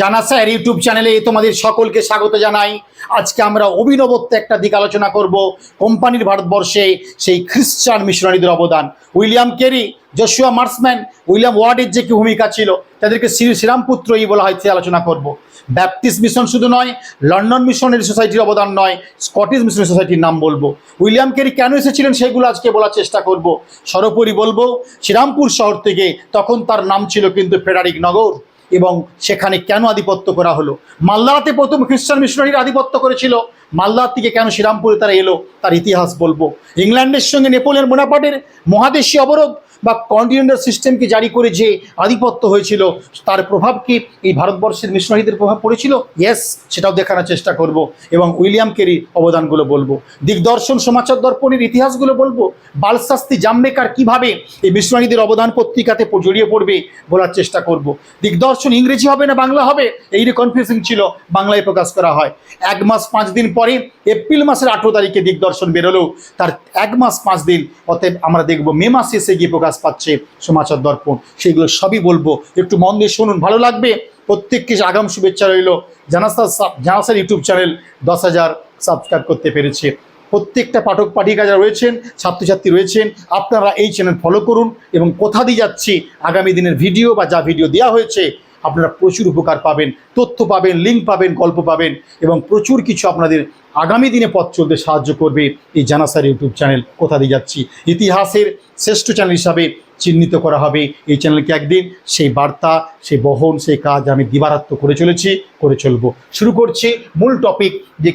জানা sir YouTube চ্যানেলে তোমাদের সকলকে স্বাগত জানাই। আজকে আমরা অভিনবত্ব একটা দিক আলোচনা করব কোম্পানির ভারতবর্ষে সেই খ্রিস্টান মিশনারিদের অবদান। William Carey Joshua Marshman, William ওয়ার্ডের যে কি ভূমিকা ছিল, তাদেরকে শ্রী শ্রীরামপুত্রই বলা হয় আলোচনা করব। ব্যাপটিস্ট মিশন শুধু নয়, লন্ডন মিশনের সোসাইটির অবদান নয়, স্কটিশ মিশন সোসাইটির নাম বলব। উইলিয়াম কেরি কেন এসেছিলেন সেগুলো আজকে বলার চেষ্টা করব। সর্বোপরি বলব, শ্রীরামপুর শহর থেকে তখন তার নাম ছিল কিন্তু ফেডারিক নগর। এবং সেখানে কেন আধিপত্য করা হলো? মাল্লারাতে প্রথম খ্রিস্টান মিশনারির আধিপত্য করেছিল। মালদার থেকে কেন শ্রীরামপুরে তারা এলো, তার ইতিহাস বলব। ইংল্যান্ডের সঙ্গে নেপোলিয়ন বোনাপাটের মহাদেশীয় অবরোধ বা কন্টিনেন্টাল সিস্টেমকে জারি করে যে আধিপত্য হয়েছিল, তার প্রভাব কি এই ভারতবর্ষের মিশনারিদের প্রভাব পড়েছিল? ইয়েস সেটাও দেখানোর চেষ্টা করব এবং উইলিয়াম কেরি অবদানগুলো বলব। দিগদর্শন, সমাচার দর্পণের ইতিহাসগুলো বলব। বালশাস্তি জামবেকার কীভাবে এই মিশনারিদের অবদান পত্রিকাতে জড়িয়ে পড়বে বলার চেষ্টা করব। দিগদর্শন ইংরেজি হবে না, বাংলা হবে? এই যে কনফিউশন ছিল, বাংলায় প্রকাশ করা হয়। এক মাস পাঁচ দিন পরে এপ্রিল মাসের আঠেরো তারিখে দিগদর্শন বেরোলো। তার এক মাস পাঁচ দিন, অতএব আমরা দেখব মে মাসে এসে গিয়ে প্রকাশ পাচ্ছে সমাচার দর্পণ। সেগুলো সবই বলব। একটু মন দিয়ে শুনুন, ভালো লাগবে? প্রত্যেককে আগাম শুভেচ্ছা রইল। জানাসার জানাসার ইউটিউব চ্যানেল দশ হাজার সাবস্ক্রাইব করতে পেরেছে। প্রত্যেকটা পাঠক পাঠিকা যারা রয়েছেন, ছাত্রছাত্রী রয়েছেন, আপনারা এই চ্যানেল ফলো করুন এবং কোথা দিয়ে যাচ্ছি, আগামী দিনের ভিডিও বা যা ভিডিও দেওয়া হয়েছে আপনারা প্রচুর উপকার পাবেন, তথ্য পাবেন লিঙ্ক পাবেন, গল্প পাবেন এবং প্রচুর কিছু আপনাদের আগামী দিনে পথ চলতে সাহায্য করবে এই জানাসার ইউটিউব চ্যানেল। কোথা দিয়ে যাচ্ছি? ইতিহাসের শ্রেষ্ঠ চ্যানেল হিসাবে চিহ্নিত করা হবে এই চ্যানেলকে একদিন। সেই বার্তা, সেই বহন, সেই কাজ আমি দিবারাত্ম করে চলেছি, করে চলবো। শুরু করছি মূল টপিক যে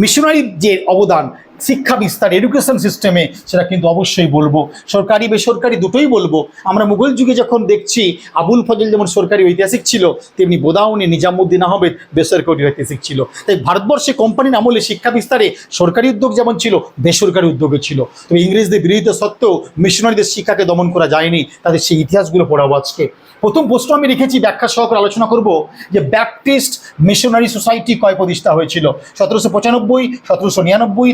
মিশনারির যে অবদান শিক্ষা বিস্তার এডুকেশন সিস্টেমে সেটা কিন্তু অবশ্যই বলব। সরকারি, বেসরকারি দুটোই বলব। আমরা মুঘল যুগে যখন দেখছি, আবুল ফজল যেমন সরকারি ঐতিহাসিক ছিল, তেমনি বোদাউনি, নিজামুদ্দিন আহমেদ বেসরকারি ঐতিহাসিক ছিল। তাই ভারতবর্ষে কোম্পানির আমলে শিক্ষা বিস্তারে সরকারি উদ্যোগ যেমন ছিল, বেসরকারি উদ্যোগও ছিল। তবে ইংরেজদের বিরোধিতা সত্ত্বেও মিশনারিদের শিক্ষাকে দমন করা যায়নি, তাদের সেই ইতিহাসগুলো পড়াবো আজকে। প্রথম প্রশ্ন আমি রেখেছি, ব্যাখ্যা সহকারে আলোচনা করব যে ব্যাপটিস্ট মিশনারি সোসাইটি কয় প্রতিষ্ঠা হয়েছিল? সতেরোশো পঁচানব্বই, সতেরোশো নিরানব্বই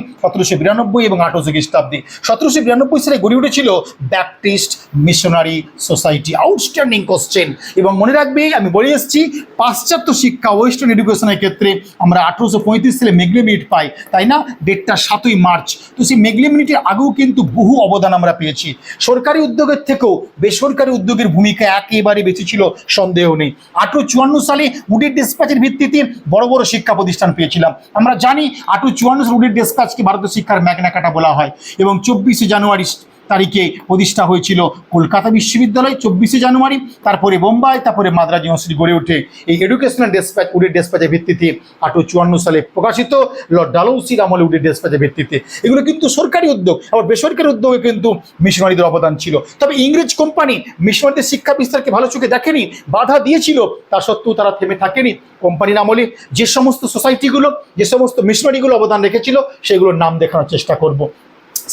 বিরানব্বই এবং আঠারোশো খ্রিস্টাব্দে। সতেরোশো বিরানব্বই সালে গড়ে উঠেছিল Baptist missionary society outstanding question এবং মনে রাখবে, আমি বলে এসেছি, পাশ্চাত্য শিক্ষা ওয়েস্টার্ন এডুকেশনের ক্ষেত্রে আমরা আঠারোশো পঁয়ত্রিশ সালে মেগলে মিনিট পাই, তাই না? ডেটটা সাতই মার্চ তো সেই মেগলে মিনিটের আগেও কিন্তু বহু অবদান আমরা পেয়েছি। সরকারি উদ্যোগের থেকেও বেসরকারি উদ্যোগের ভূমিকা একেবারে বেশি ছিল, সন্দেহ নেই। আঠারো চুয়ান্ন সালে উডির ডিসপ্যাচের ভিত্তিতে বড় বড় শিক্ষা প্রতিষ্ঠান পেয়েছিলাম। আমরা জানি আঠারো চুয়ান্ন সালে উডির ডিসপ্যাচকে ভারতীয় শিক্ষার ম্যাগনাকাটা বলা হয় এবং চব্বিশে জানুয়ারি তারিখে প্রতিষ্ঠা হয়েছিল কলকাতা বিশ্ববিদ্যালয় চব্বিশে জানুয়ারি, তারপরে বোম্বাই, তারপরে মাদ্রাজ ইউনিভার্সিটি গড়ে ওঠে। এই এডুকেশনাল ডেসপ্যাচ উডের ডেসপ্যাচের ভিত্তিতে আঠারো চুয়ান্ন সালে প্রকাশিত লর্ড ডালৌসির আমলে উডের ডেসপ্যাচের ভিত্তিতে। এগুলো কিন্তু সরকারি উদ্যোগ, আবার বেসরকারি উদ্যোগে কিন্তু মিশনারিদের অবদান ছিল। তবে ইংরেজ কোম্পানি মিশনারিদের শিক্ষা বিস্তারকে ভালো চোখে দেখেনি, বাধা দিয়েছিল, তা সত্ত্বেও তারা থেমে থাকেনি। কোম্পানির আমলে যে সমস্ত সোসাইটিগুলো যে সমস্ত মিশনারিগুলো অবদান রেখেছিল, সেগুলোর নাম দেখানোর চেষ্টা করব।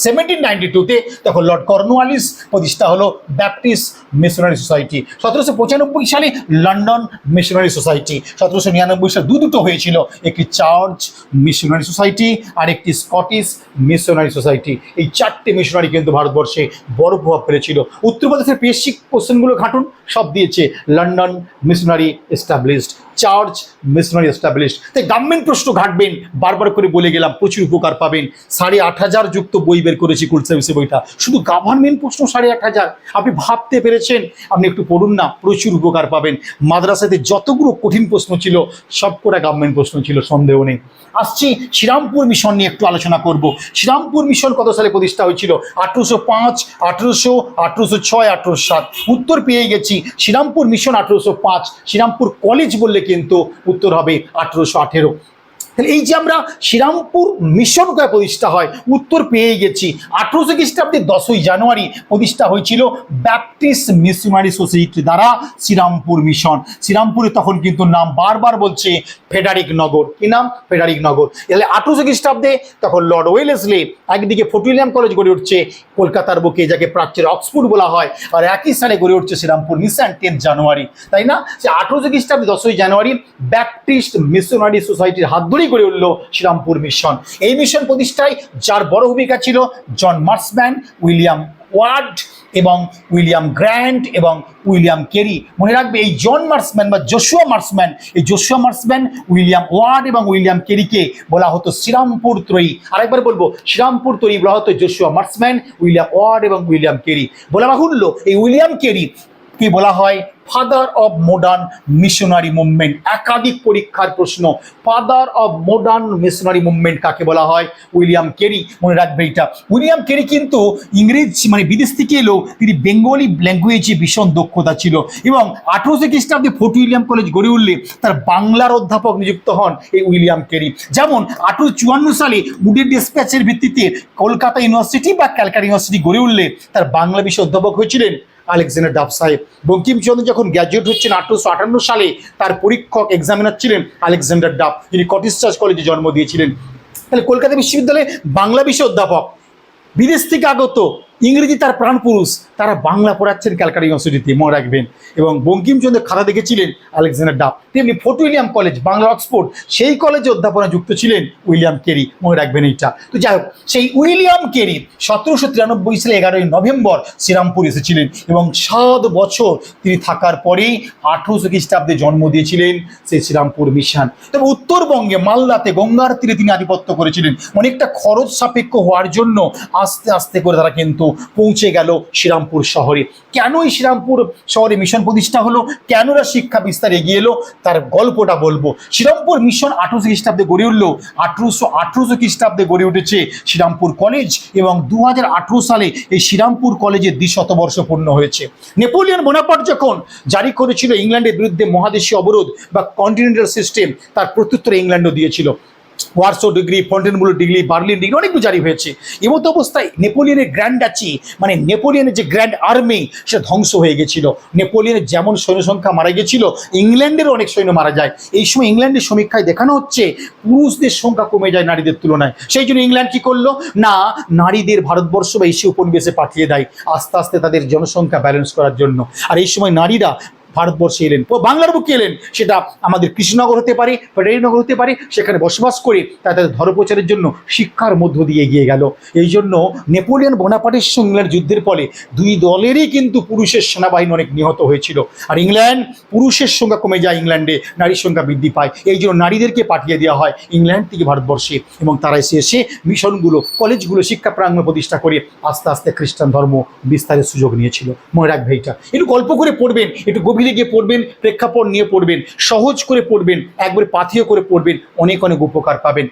সেভেন্টিন নাইনটি টুতে তখন লর্ড কর্নওয়ালিস প্রতিষ্ঠা হলো ব্যাপটিস্ট মিশনারি সোসাইটি। সতেরোশো পঁচানব্বই সালে লন্ডন মিশনারি সোসাইটি। সতেরোশো নিরানব্বই সালে দু দুটো হয়েছিল, একটি চার্চ মিশনারি সোসাইটি আর একটি স্কটিশ মিশনারি সোসাইটি। এই চারটে মিশনারি কিন্তু ভারতবর্ষে বড় প্রভাব ফেলেছিল। উত্তরপ্রদেশের পেশিক কোশ্চেনগুলো ঘাটুন, সব দিয়েছে London missionary established church missionary established তাই গভর্নমেন্ট প্রশ্ন ঘাটবেন, বারবার করে বলে গেলাম, প্রচুর উপকার পাবেন। সাড়ে আট হাজার যুক্ত বই বের করেছি কুল সার্ভিসে বইটা। শুধু গভর্নমেন্ট প্রশ্ন সাড়ে আট হাজার। আপনি ভাবতে পেরেছেন? আপনি একটু পড়ুন না, প্রচুর উপকার পাবেন। মাদ্রাসাতে যতগুলো কঠিন প্রশ্ন ছিল, সব কটা গভর্নমেন্ট প্রশ্ন ছিল, সন্দেহ নেই। আসছি শ্রীরামপুর মিশন নিয়ে একটু আলোচনা করব। শ্রীরামপুর মিশন কত সালে প্রতিষ্ঠা হয়েছিল? আঠেরোশো পাঁচ, আঠেরোশো আঠেরোশো ছয়, আঠেরোশো সাত। উত্তর পেয়ে গেছি। শ্রীরামপুর মিশন আঠেরোশো পাঁচ। শ্রীরামপুর কলেজ বললে কিন্তু উত্তর হবে আঠেরোশো আঠেরো। তাহলে এই যে আমরা শ্রীরামপুর মিশন কয় প্রতিষ্ঠা হয়? উত্তর পেয়ে গেছি। আঠেরোশো খ্রিস্টাব্দে দশই জানুয়ারি প্রতিষ্ঠা হয়েছিল ব্যাপটিস্ট মিশনারি সোসাইটি দ্বারা শ্রীরামপুর মিশন শ্রীরামপুরে তখন কিন্তু নাম বারবার বলছে ফেডারিক নগর। কি নাম? ফেডারিক নগর। এলে আঠেরোশো খ্রিস্টাব্দে তখন লর্ড ওয়েলেসলে একদিকে ফোর্টুলিয়াম কলেজ গড়ে উঠছে, কলকাতার বুকে যাকে প্রাচ্যের অক্সফোর্ড বলা হয়, আর একই সালে গড়ে উঠছে শ্রীরামপুর মিশন টেন্থ জানুয়ারি। তাই না? সে আঠেরোশো খ্রিস্টাব্দে দশই জানুয়ারি ব্যাপটিস্ট মিশনারি সোসাইটির হাত ধরেই গড়ে উঠল শ্রীরামপুর মিশন এই মিশন প্রতিষ্ঠায় যার বড় ভূমিকা ছিল জন মার্সম্যান উইলিয়াম ওয়ার্ড এবং উইলিয়াম গ্র্যান্ট এবং উইলিয়াম কেরি। মনে রাখবে এই জন মার্সম্যান বা জোশুয়া মার্সম্যান, এই জোশুয়া মার্সম্যান উইলিয়াম ওয়ার্ড এবং উইলিয়াম কেরিকে বলা হতো শ্রীরামপুর ত্রয়ী। আরেকবার বলব, শ্রীরামপুর ত্রয়ী বলা হতো জোশুয়া মার্সম্যান, উইলিয়াম ওয়ার্ড এবং উইলিয়াম কেরি। বলা বাহুল্য, এই উইলিয়াম কেরি কি বলা হয়? Father of modern missionary movement একাধিক পরীক্ষার প্রশ্ন। Father of modern missionary movement কাকে বলা হয়? উইলিয়াম কেরি, মনে রাখবে এটা। উইলিয়াম কেরি কিন্তু ইংরেজ মানে বিদেশ থেকে এলেও তিনি বেঙ্গলি ল্যাঙ্গুয়েজে ভীষণ দক্ষতা ছিল। এবং আঠেরোশো খ্রিস্টাব্দে ফোর্ট উইলিয়াম কলেজ গড়ে উঠলে তার বাংলার অধ্যাপক নিযুক্ত হন এই উইলিয়াম কেরি। যেমন আঠেরোশো চুয়ান্ন সালে মুডির ডিসপ্যাচের ভিত্তিতে কলকাতা ইউনিভার্সিটি বা ক্যালকাটা ইউনিভার্সিটি গড়ে উঠলে তার বাংলা বিষয়ে অধ্যাপক হয়েছিলেন। আলেকজান্ডার ডাব সাহেব। বঙ্কিমচন্দ্র যখন গ্র্যাজুয়েট হচ্ছেন আঠারোশো আটান্ন সালে, তার পরীক্ষক এক্সামিনার ছিলেন আলেকজান্ডার ডাব যিনি কটিস চার্চ কলেজে জন্ম দিয়েছিলেন। তাহলে কলকাতা বিশ্ববিদ্যালয়ে বাংলা বিষয়ে অধ্যাপক। বিদেশ থেকে আগত ইংরেজি তার প্রাণপুরুষ তারা বাংলা পড়াচ্ছেন ক্যালকাটা ইউনিভার্সিটিতে, মনে রাখবেন। এবং বঙ্কিমচন্দ্রের খাতা দেখেছিলেন আলেকজান্ডার ডাব তেমনি Fort William college, Bangla Oxford, সেই কলেজে অধ্যাপনা যুক্ত ছিলেন উইলিয়াম কেরি, মনে রাখবেন এইটা। তো যাই হোক, সেই উইলিয়াম কেরি সতেরোশো তিরানব্বই সালে এগারোই নভেম্বর শ্রীরামপুর এসেছিলেন এবং সাত বছর তিনি থাকার পরেই আঠেরোশো খ্রিস্টাব্দে জন্ম দিয়েছিলেন সেই শ্রীরামপুর মিশন। তবে উত্তরবঙ্গে মালদাতে গঙ্গার তীরে তিনি আধিপত্য করেছিলেন। অনেকটা খরচ সাপেক্ষ হওয়ার জন্য আস্তে আস্তে করে তারা কিন্তু পৌঁছে গেল শ্রীরামপুর শহরে। কেন এই শ্রীরামপুর শহরে মিশন প্রতিষ্ঠা হলো? কেন এরা শিক্ষা বিস্তার এগিয়ে এলো? তার গল্পটা বলব। শ্রীরামপুর মিশন আঠেরোশো খ্রিস্টাব্দে গড়ে উঠল। আঠারোশো আঠারোশো খ্রিস্টাব্দে গড়ে উঠেছে শ্রীরামপুর কলেজ এবং দু হাজার আঠেরো সালে এই শ্রীরামপুর কলেজের দ্বিশতবর্ষ পূর্ণ হয়েছে। নেপোলিয়ন বোনাপার্ট যখন জারি করেছিল, ইংল্যান্ডের বিরুদ্ধে মহাদেশীয় অবরোধ বা কন্টিনেন্টাল সিস্টেম তার প্রত্যুত্তরে ইংল্যান্ডও দিয়েছিল। Warsaw decree Fontainebleau decree, Berlin decree অনেকগুলো জারি হয়েছে। এমতো অবস্থায় নেপোলিয়নের গ্র্যান্ড আছি মানে নেপোলিয়নের যে গ্র্যান্ড আর্মি, সে ধ্বংস হয়ে গেছিল। নেপোলিয়নের যেমন সৈন্য সংখ্যা মারা গেছিল, ইংল্যান্ডেরও অনেক সৈন্য মারা যায়। এই সময় ইংল্যান্ডের সমীক্ষায় দেখানো হচ্ছে, পুরুষদের সংখ্যা কমে যায় নারীদের তুলনায়। সেই জন্য ইংল্যান্ড কি করল? না, নারীদের ভারতবর্ষ বা এশীয় উপনিবেশে পাঠিয়ে দেয়, আস্তে আস্তে তাদের জনসংখ্যা ব্যালেন্স করার জন্য। আর এই সময় নারীরা ভারতবর্ষে এলেন। বাংলার বুকে এলেন। সেটা আমাদের কৃষ্ণনগর হতে পারে, ফেডারিনগর হতে পারে, সেখানে বসবাস করে তাদের ধর্মপ্রচারের জন্য শিক্ষার মধ্য দিয়ে এগিয়ে গেল। এই জন্য নেপোলিয়ন বোনাপার্টের সঙ্গে ইংল্যান্ড যুদ্ধের ফলে দুই দলেরই কিন্তু পুরুষের সেনাবাহিনী অনেক নিহত হয়েছিল। আর ইংল্যান্ড পুরুষের সংখ্যা কমে যায় ইংল্যান্ডে, নারীর সংখ্যা বৃদ্ধি পায়। এই জন্য নারীদেরকে পাঠিয়ে দেওয়া হয় ইংল্যান্ড থেকে ভারতবর্ষে এবং তারা এসে এসে মিশনগুলো, কলেজগুলো, শিক্ষা প্রাঙ্গণ প্রতিষ্ঠা করে আস্তে আস্তে খ্রিস্টান ধর্ম বিস্তারের সুযোগ নিয়েছিল। মনে রাখবে এইটা। একটু গল্প করে পড়বেন, একটু গভীরে গিয়ে পড়বেন, প্রেক্ষাপট নিয়ে পড়বেন, সহজ করে পড়বেন, একবারে পাথিও করে পড়বেন, অনেক অনেক উপকার পাবেন।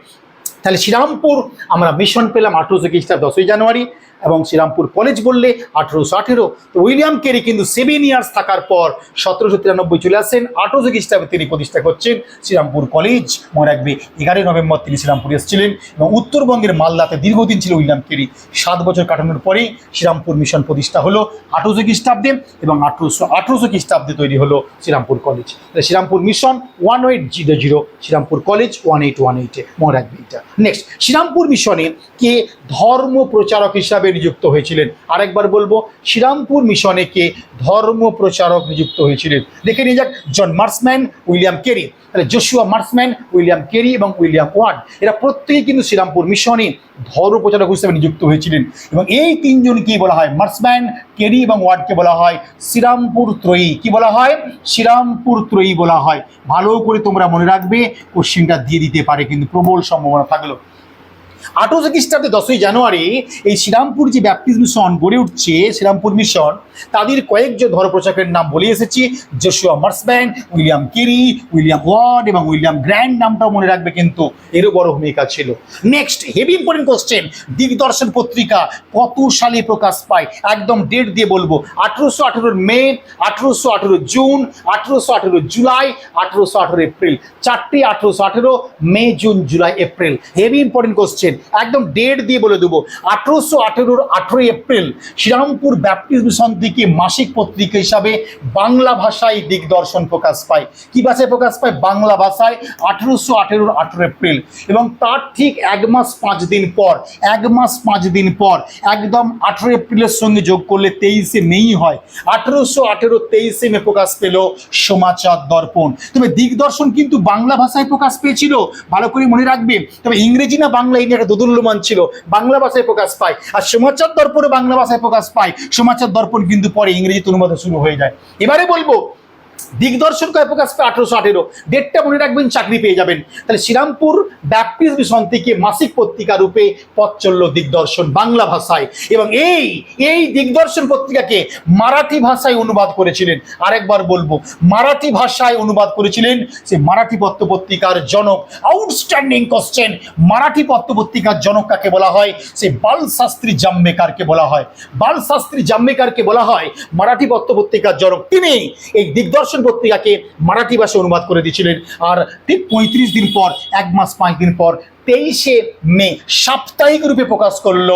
তাহলে শ্রীরামপুর আমরা মিশন পেলাম আঠেরোশো খ্রিস্টাব্দ দশই জানুয়ারি। এবং শ্রীরামপুর কলেজ বললে আঠেরোশো আঠেরো। তো উইলিয়াম কেরি কিন্তু সেভেন ইয়ার্স থাকার পর সতেরোশো তিরানব্বই চলে আসেন আঠেরোশো খ্রিস্টাব্দে তিনি প্রতিষ্ঠা করছেন শ্রীরামপুর কলেজ। মনে রাখবে, এগারোই নভেম্বর তিনি শ্রীরামপুর এসেছিলেন এবং উত্তরবঙ্গের মালদাতে দীর্ঘদিন ছিল উইলিয়াম কেরি। সাত বছর কাটানোর পরেই শ্রীরামপুর মিশন প্রতিষ্ঠা হলো আঠেরোশো খ্রিস্টাব্দে এবং আঠেরোশো আঠেরোশো খ্রিস্টাব্দে তৈরি হলো Serampore college. Serampore mission one eight zero zero, Serampore college one eight one এইটে মনে রাখবে এটা। নেক্সট, শ্রীরামপুর মিশনে কে ধর্ম প্রচারক হিসাবে নিযুক্ত হয়েছিলেন। আরেকবার বলব, শ্রীরামপুর মিশনে কে ধর্ম প্রচারক নিযুক্ত হয়েছিলেন। দেখে নিয়ে যাক, জন মার্সম্যান উইলিয়াম কেরি। তাহলে জোশুয়া মার্সম্যান উইলিয়াম কেরি এবং উইলিয়াম ওয়ার্ড, এরা প্রত্যেকেই কিন্তু শ্রীরামপুর মিশনে ধর্ম প্রচারক হিসেবে নিযুক্ত হয়েছিলেন। এবং এই তিনজন কি বলা হয় মার্সম্যান, কেরি এবং ওয়ার্ডকে বলা হয় শ্রীরামপুর ত্রয়ী। কি বলা হয়? শ্রীরামপুর ত্রয়ী বলা হয়। ভালো করে তোমরা মনে রাখবে, কোশ্চিনটা দিয়ে দিতে পারে, কিন্তু প্রবল সম্ভাবনা থাকল। আঠারোশো খ্রিস্টাব্দে দশই জানুয়ারি এই শ্রীরামপুর যে ব্যাপটিস্ট মিশন গড়ে উঠছে, শ্রীরামপুর মিশন তাদের কয়েকজন ধর্মপ্রচারকের নাম বলে এসেছি। Joshua Marshman William Carey William Ward এবং উইলিয়াম গ্র্যান্ড নামটাও মনে রাখবে কিন্তু এরও বড় ভূমিকা ছিল। Next heavy important question Digdarshan পত্রিকা কত সালে প্রকাশ পায়? একদম ডেট দিয়ে বলব। আঠেরোশো আঠেরোর মে, আঠেরোশো আঠেরো জুন, আঠেরোশো আঠেরো জুলাই, আঠেরোশো আঠেরো এপ্রিল। চারটি আঠেরোশো আঠেরো, May, June, July, April. Heavy important question একদম ডেট দিয়ে বলে দেবো। আঠেরোশো আঠেরোর আঠেরোই এপ্রিল শ্রীরামপুর ব্যাপটিস্ট মিশন থেকে মাসিক পত্রিকা হিসাবে বাংলা ভাষায় দিগদর্শন প্রকাশ পায়। কি ভাষায় প্রকাশ পায়? বাংলা ভাষায় আঠেরোশো আঠেরোর আঠেরো এপ্রিল। এবং তার ঠিক এক মাস পাঁচ দিন পর, এক মাস পাঁচ দিন পর একদম আঠেরো এপ্রিলের সঙ্গে যোগ করলে তেইশে মেই হয়। আঠেরোশো আঠেরো তেইশে মে প্রকাশ পেল সমাচার দর্পণ। তবে দিগদর্শন কিন্তু বাংলা ভাষায় প্রকাশ পেয়েছিল। ভালো করে মনে রাখবে। তবে ইংরেজি না বাংলা এই একটা দোদুল্যমান ছিল, বাংলা ভাষায় প্রকাশ পায়। আর সমাচার দর্পণে বাংলা ভাষায় প্রকাশ পায়। সমাচার দর্পণ কিন্তু পরে ইংরেজিতে অনুবাদ শুরু হয়ে যায়। এবারে বলব দিগদর্শন কয় প্রকাশ পায় আঠারোশো আঠেরো। ডেটটা মনে রাখবেন, চাকরি পেয়ে যাবেন। তাহলে শ্রীরামপুর ব্যাপটিস্ট মিশন থেকে মাসিক পত্রিকা রূপে পথ চলল দিগদর্শন বাংলা ভাষায়। এবং এই এই দিগদর্শন পত্রিকাকে মারাঠি ভাষায় অনুবাদ করেছিলেন। আরেকবার বলব, মারাঠি ভাষায় অনুবাদ করেছিলেন সে মারাঠি পত্র পত্রিকার জনক আউটস্ট্যান্ডিং কোশ্চেন মারাঠি পত্র পত্রিকার জনক কাকে বলা হয়? সে বাল শাস্ত্রী জাম্মেকারকে বলা হয়। বাল শাস্ত্রী জাম্মেকারকে বলা হয় মারাঠি পত্র পত্রিকার জনক। তিনি এই দিগদর্শন পত্রিকাকে মারাঠি ভাষায় অনুবাদ করে দিয়েছিলেন। আর ঠিক পঁয়ত্রিশ দিন পর, এক মাস পাঁচ দিন পর, তেইশে মে সাপ্তাহিক রূপে প্রকাশ করল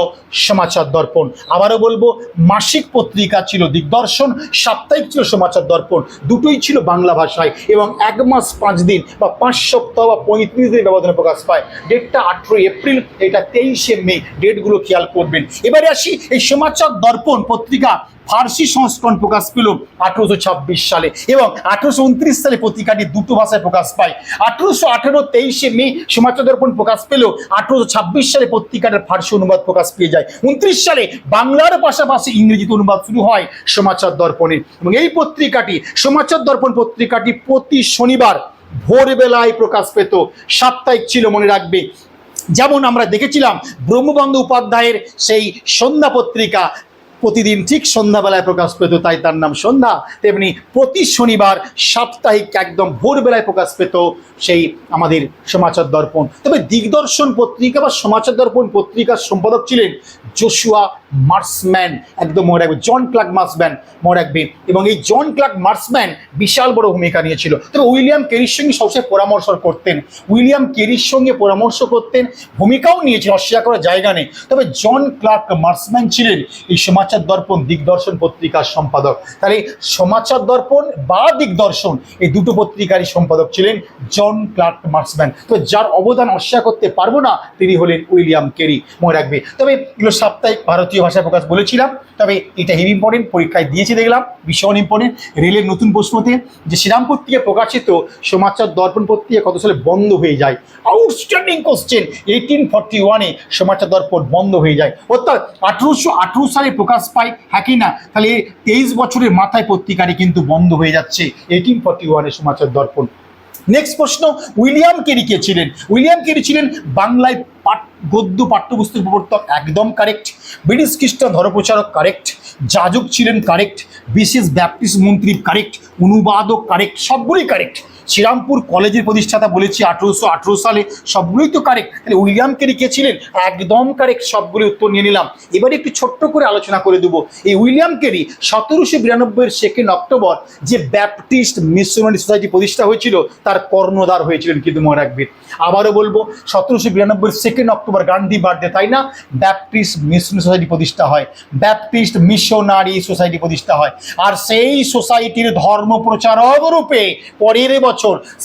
সমাচার দর্পণ। আবারও বলব, মাসিক পত্রিকা ছিল দিগদর্শন, সাপ্তাহিক ছিল সমাচার দর্পণ। দুটোই ছিল বাংলা ভাষায় এবং এক মাস পাঁচ দিন বা পাঁচ সপ্তাহ বা পঁয়ত্রিশ দিন ব্যবধানে প্রকাশ পায়। ডেটটা আঠেরোই এপ্রিল, এটা তেইশে মে। ডেটগুলো খেয়াল করবেন। এবারে আসি এই সমাচার দর্পণ পত্রিকা ফার্সি সংস্করণ প্রকাশ পেল আঠারোশো ছাব্বিশ সালে এবং আঠারোশো উনত্রিশ সালে পত্রিকাটি দুটো ভাষায় প্রকাশ পায়। আঠারোশো আঠেরো তেইশে মে সমাচার দর্পণ প্রকাশ পেল, আঠারোশো ছাব্বিশ সালে পত্রিকাটার ফার্সি অনুবাদ প্রকাশ পেয়ে যায়। উনত্রিশ সালে বাংলার পাশাপাশি ইংরেজিতে অনুবাদ শুরু হয় সমাচার দর্পণে এবং এই পত্রিকাটি, সমাচার দর্পণ পত্রিকাটি প্রতি শনিবার ভোরবেলায় প্রকাশ পেত। সাপ্তাহিক ছিল মনে রাখবে। যেমন আমরা দেখেছিলাম ব্রহ্মবন্ধু উপাধ্যায়ের সেই সন্ধ্যা পত্রিকা প্রতিদিন ঠিক সন্ধ্যাবেলায় প্রকাশ পেত, তাই তার নাম সন্ধ্যা। তেমনি প্রতি শনিবার সাপ্তাহিক একদম ভোরবেলায় প্রকাশ পেত সেই আমাদের সমাচার দর্পণ। তবে দিগদর্শন পত্রিকা বা সমাচার দর্পণ পত্রিকার সম্পাদক ছিলেন জোশুয়া মার্সম্যান, একদম মনে রাখবে জন ক্লার্ক মার্সম্যান, মনে রাখবে এবং এই জন ক্লার্ক মার্সম্যান বিশাল বড় ভূমিকা নিয়েছিল। তবে উইলিয়াম কেরির সঙ্গে সবসময় পরামর্শ করতেন। উইলিয়াম কেরির সঙ্গে পরামর্শ করতেন, ভূমিকাও নিয়েছেন, অস্বীকার করার জায়গা নেই। তবে জন ক্লার্ক মার্সম্যান ছিলেন এই সমাচার দর্পণ, দিগদর্শন পত্রিকার সম্পাদক। তাহলে সমাচার দর্পণ বা দিগদর্শন, এই দুটো পত্রিকারই সম্পাদক ছিলেন জন ক্লার্ক মার্সম্যান তো যার অবদান অস্বীকার করতে পারব না, তিনি হলেন উইলিয়াম কেরি, মনে রাখবে। তবে এগুলো সাপ্তাহিক ভারতীয় ভাষায় প্রকাশ বলেছিলাম, তবে এটা হেভি ইম্পর্টেন্ট পরীক্ষায় দিয়েছি দেখলাম, ভীষণ ইম্পর্টেন্ট রেলের নতুন প্রশ্নতে যে শ্রীরামপুর থেকে প্রকাশিত সমাচার দর্পণ পত্রিকা কত সালে বন্ধ হয়ে যায়? আউটস্ট্যান্ডিং কোশ্চেন এইটিন ফর্টি ওয়ানে সমাচার দর্পণ বন্ধ হয়ে যায়। অর্থাৎ আঠেরোশো আঠেরো সালে প্রকাশ পায় হ্যাঁ কি না। তাহলে তেইশ বছরের মাথায় পত্রিকাটি কিন্তু বন্ধ হয়ে যাচ্ছে। এইটিন ফর্টি ওয়ানে সমাচার দর্পণ। নেক্সট প্রশ্ন, উইলিয়াম কেরি কে ছিলেন? উইলিয়াম কেরি ছিলেন বাংলায় পাঠ, গদ্য পাঠ্যপুস্তক প্রবর্তক, একদম কারেক্ট ব্রিটিশ খ্রিস্টান ধর্মপ্রচারক কারেক্ট যাজক ছিলেন কারেক্ট বিশেষ ব্যাপটিস্ট মন্ত্রী কারেক্ট অনুবাদক কারেক্ট সবগুলোই কারেক্ট শ্রীরামপুর কলেজের প্রতিষ্ঠাতা বলেছি, আঠেরোশো আঠেরো সালে সবগুলোই তো কারেক্ট তাহলে উইলিয়াম কেরি ছিলেন? একদম কারেক্ট সবগুলি উত্তর নিয়ে নিলাম। এবারে একটু ছোট্ট করে আলোচনা করে দেবো। এই উইলিয়াম কেরি সতেরোশো বিরানব্বইয়ের সেকেন্ড অক্টোবর যে ব্যাপটিস্ট মিশনারি সোসাইটি প্রতিষ্ঠা হয়েছিল, তার কর্ণধার হয়েছিলেন কিন্তু মনে রাখবেন আবারও বলব, সতেরোশো বিরানব্বইয়ের সেকেন্ড অক্টোবর গান্ধী বার্থডে, তাই না? ব্যাপটিস্ট মিশনারি সোসাইটি প্রতিষ্ঠা হয়। ব্যাপটিস্ট মিশনারি সোসাইটি প্রতিষ্ঠা হয়। আর সেই সোসাইটির ধর্ম প্রচারক রূপে পরের বছর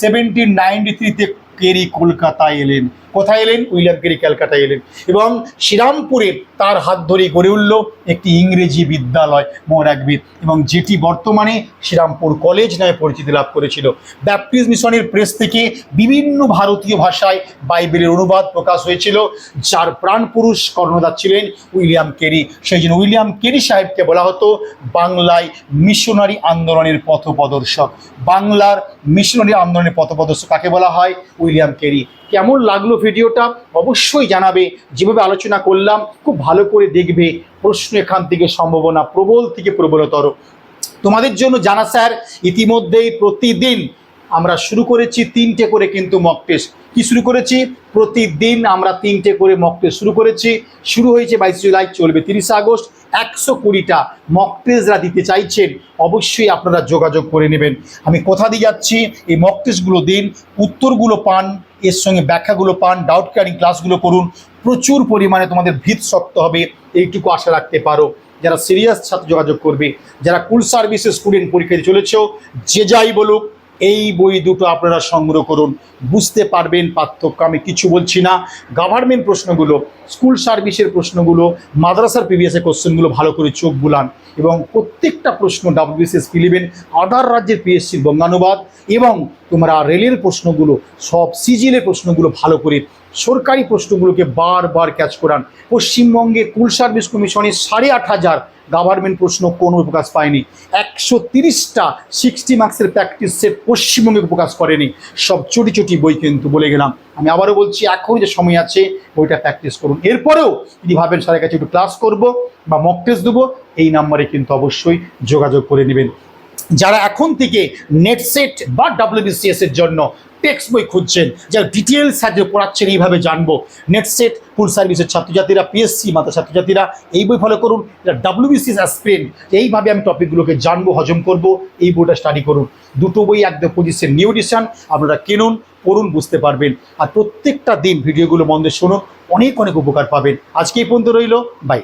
সেভেন্টিন নাইনটি থ্রিতে কেরি কলকাতায় এলেন। কোথায় এলেন? উইলিয়াম কেরি ক্যালকাটায় এলেন। এবং শ্রীরামপুরে তার হাত ধরে গড়ে উঠল একটি ইংরেজি বিদ্যালয় মনে এবং যেটি বর্তমানে শ্রীরামপুর কলেজ নামে পরিচিতি লাভ করেছিল। ব্যাপটিস্ট মিশনের প্রেস থেকে বিভিন্ন ভারতীয় ভাষায় বাইবেলের অনুবাদ প্রকাশ হয়েছিল, যার প্রাণপুরুষ কর্ণধার ছিলেন উইলিয়াম কেরি। সেই জন্য উইলিয়াম কেরি সাহেবকে বলা হতো বাংলায় মিশনারি আন্দোলনের পথপ্রদর্শক বাংলার মিশনারি আন্দোলনের পথপ্রদর্শক কাকে বলা হয়? William Carey. কেমন লাগল ভিডিওটা অবশ্যই জানাবে। যেভাবে আলোচনা করলাম, খুব ভালো করে দেখবে। প্রশ্ন এখান থেকে সম্ভাবনা প্রবল থেকে প্রবলতর। তোমাদের জন্য জানা স্যার, ইতিমধ্যেই প্রতিদিন আমরা শুরু করেছি তিনটে করে কিন্তু মক টেস্ট কি শুরু করেছি? প্রতিদিন আমরা তিনটে করে মক টেস্ট শুরু করেছি। শুরু হয়েছে বাইশে জুলাই, চলবে তিরিশে আগস্ট। একশো কুড়িটা মক টেস্টরা দিতে চাইছেন, অবশ্যই আপনারা যোগাযোগ করে নেবেন। আমি কোথা দিয়ে যাচ্ছি? এই মক টেস্টগুলো দিন, উত্তরগুলো পান। এর সঙ্গে ব্যাখ্যাগুলো পান ডাউট ক্লিয়ারিং ক্লাসগুলো করুন। প্রচুর পরিমাণে তোমাদের ভিত শক্ত হবে, এইটুকু আশা রাখতে পারো। যারা সিরিয়াস সাথে যোগাযোগ করবে, যারা কুল সার্ভিসের স্টুডেন্ট পরীক্ষা দিয়ে চলেছ, যে যাই বলুক, এই বই দুটো আপনারা সংগ্রহ করুন। বুঝতে পারবেন পার্থক্য, আমি কিছু বলছি না। গভর্নমেন্ট প্রশ্নগুলো স্কুল সার্ভিসের প্রশ্নগুলো, মাদ্রাসার প্রিভিয়াসের কোশ্চেনগুলো ভালো করে চোখ বুলান। এবং প্রত্যেকটা প্রশ্ন ডাব্লিউবিসিএস ইলেভেন আদার রাজ্যের পিএসসির বঙ্গানুবাদ এবং তোমরা রেলের প্রশ্নগুলো, সব সিজিএলের প্রশ্নগুলো ভালো করে সরকারি প্রশ্নগুলোকে বারবার ক্যাচ করান। পশ্চিমবঙ্গে কুল সার্ভিস কমিশনে সাড়ে আট হাজার গভর্নমেন্ট প্রশ্ন কোনো প্রকাশ পায়নি। একশো তিরিশটা সিক্সটি মার্কসের প্র্যাকটিস সেট পশ্চিমবঙ্গে প্রকাশ করেনি। সব চটি চটি বই কিন্তু বলে গেলাম। আমি আবারও বলছি এখন যে সময় আছে, বইটা প্র্যাকটিস করুন। এরপরেও যদি ভাবেন স্যারের কাছে একটু ক্লাস করব বা মক টেস্ট দেবো, এই নাম্বারে কিন্তু অবশ্যই যোগাযোগ করে নেবেন। যারা এখন থেকে নেটসেট বা ডাব্লিউবিসিএস এর জন্য টেক্সট বই খুঁজছেন, যারা ডিটেলস সাহায্যে পড়াচ্ছেন, এইভাবে জানব। নেটসেট ফুল সার্ভিসের ছাত্রছাত্রীরা পিএসসি মাতা ছাত্রছাত্রীরা এই বই ফলো করুন এটা ডাব্লিউবিসিএস অ্যাসপ্রেন্ট এইভাবে আমি টপিকগুলোকে জানব, হজম করব, এই বইটা স্টাডি করুন। দুটো বই একদম পঁচিশের নিউ এডিশন আপনারা কিনুন, পড়ুন, বুঝতে পারবেন। আর প্রত্যেকটা দিন ভিডিওগুলো মন দিয়ে শুনুন, অনেক অনেক উপকার পাবেন। আজকে এই পর্যন্ত রইল বাই